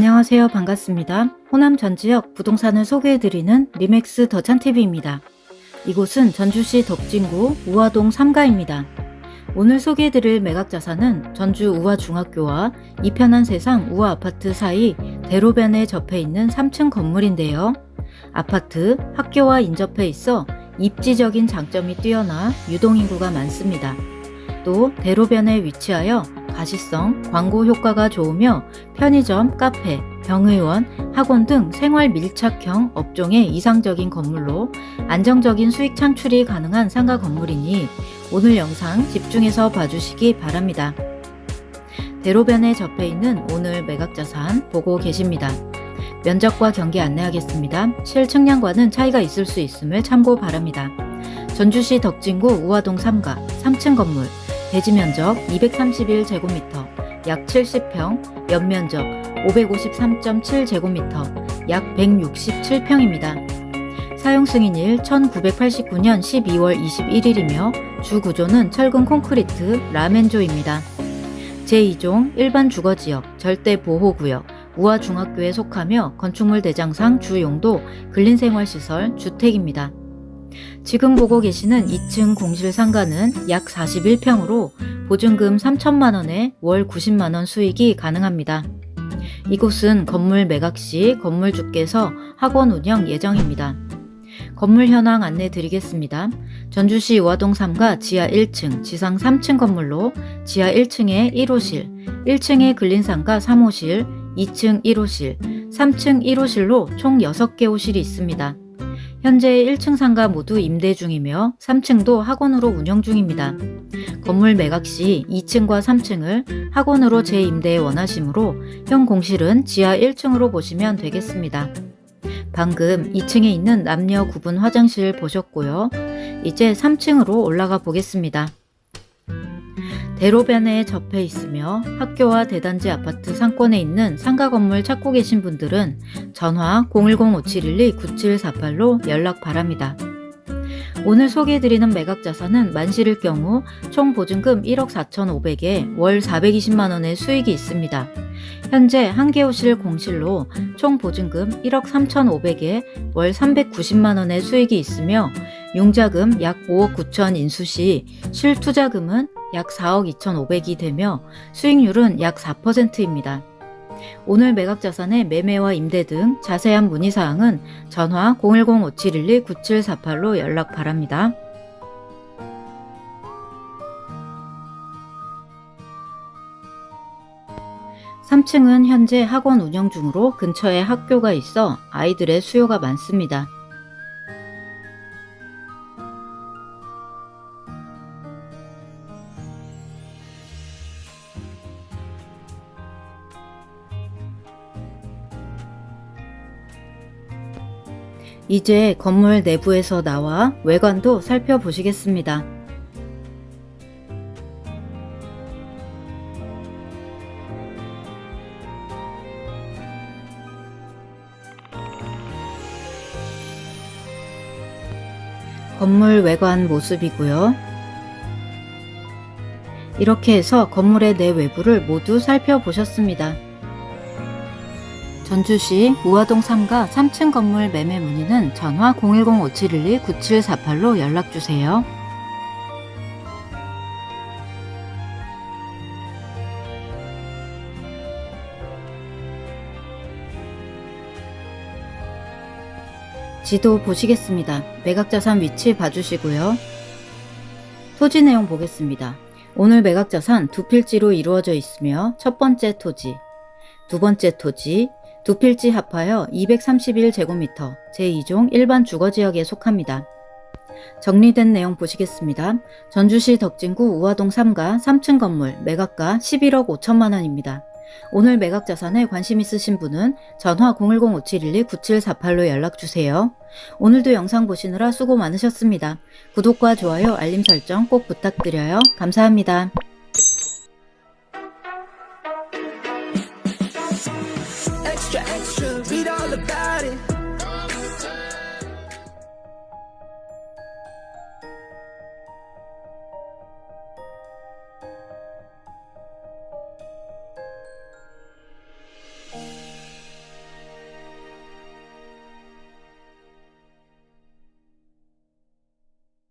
안녕하세요. 반갑습니다. 호남 전 지역 부동산을 소개해드리는 리맥스 더찬TV입니다. 이곳은 전주시 덕진구 우화동 3가입니다. 오늘 소개해드릴 매각자산은 전주 우화중학교와 이편한 세상 우화아파트 사이 대로변에 접해 있는 3층 건물인데요. 아파트, 학교와 인접해 있어 입지적인 장점이 뛰어나 유동인구가 많습니다. 또 대로변에 위치하여 가시성, 광고 효과가 좋으며 편의점, 카페, 병의원, 학원 등 생활 밀착형 업종의 이상적인 건물로 안정적인 수익 창출이 가능한 상가 건물이니 오늘 영상 집중해서 봐주시기 바랍니다. 대로변에 접해 있는 오늘 매각자산 보고 계십니다. 면적과 경기 안내하겠습니다. 실측량과는 차이가 있을 수 있음을 참고 바랍니다. 전주시 덕진구 우화동 3가 3층 건물 대지 면적 231제곱미터, 약 70평, 연면적 553.7제곱미터, 약 167평입니다. 사용 승인 일 1989년 12월 21일이며 주 구조는 철근 콘크리트 라멘조입니다. 제2종 일반 주거지역 절대 보호구역 우화중학교에 속하며 건축물 대장상 주 용도 근린생활시설 주택입니다. 지금 보고 계시는 2층 공실 상가는 약 41평으로 보증금 3천만 원에 월 90만 원 수익이 가능합니다. 이곳은 건물 매각 시 건물 주께서 학원 운영 예정입니다. 건물 현황 안내 드리겠습니다. 전주시 우화동 3가 지하 1층, 지상 3층 건물로 지하 1층에 1호실, 1층에 근린상가 3호실, 2층 1호실, 3층 1호실로 총 6개 호실이 있습니다. 현재 1층 상가 모두 임대 중이며 3층도 학원으로 운영 중입니다. 건물 매각 시 2층과 3층을 학원으로 재임대 원하시므로 현 공실은 지하 1층으로 보시면 되겠습니다. 방금 2층에 있는 남녀 구분 화장실 보셨고요. 이제 3층으로 올라가 보겠습니다. 대로변에 접해 있으며 학교와 대단지 아파트 상권에 있는 상가 건물 찾고 계신 분들은 전화 010-5712-9748로 연락 바랍니다. 오늘 소개해드리는 매각 자산은 만실일 경우 총 보증금 1억 4,500에 월 420만원의 수익이 있습니다. 현재 한개호실 공실로 총 보증금 1억 3,500에 월 390만원의 수익이 있으며 융자금 약 5억 9천 인수 시 실투자금은 약 4억 2,500이 되며 수익률은 약 4%입니다. 오늘 매각 자산의 매매와 임대 등 자세한 문의 사항은 전화 010-5712-9748로 연락 바랍니다. (3층은) 현재 학원 운영 중으로 근처에 학교가 있어 아이들의 수요가 많습니다. 이제 건물 내부에서 나와 외관도 살펴보시겠습니다. 건물 외관 모습이고요. 이렇게 해서 건물의 내외부를 모두 살펴보셨습니다. 전주시 우화동 3가 3층 건물 매매 문의는 전화 010-5712-9748로 연락주세요. 지도 보시겠습니다. 매각자산 위치 봐주시고요. 토지 내용 보겠습니다. 오늘 매각자산 두 필지로 이루어져 있으며 첫 번째 토지, 두 번째 토지, 두 필지 합하여 231제곱미터 제2종 일반 주거지역에 속합니다. 정리된 내용 보시겠습니다. 전주시 덕진구 우화동 3가 3층 건물 매각가 11억 5천만 원입니다. 오늘 매각 자산에 관심 있으신 분은 전화 010-5712-9748로 연락주세요. 오늘도 영상 보시느라 수고 많으셨습니다. 구독과 좋아요, 알림 설정 꼭 부탁드려요. 감사합니다.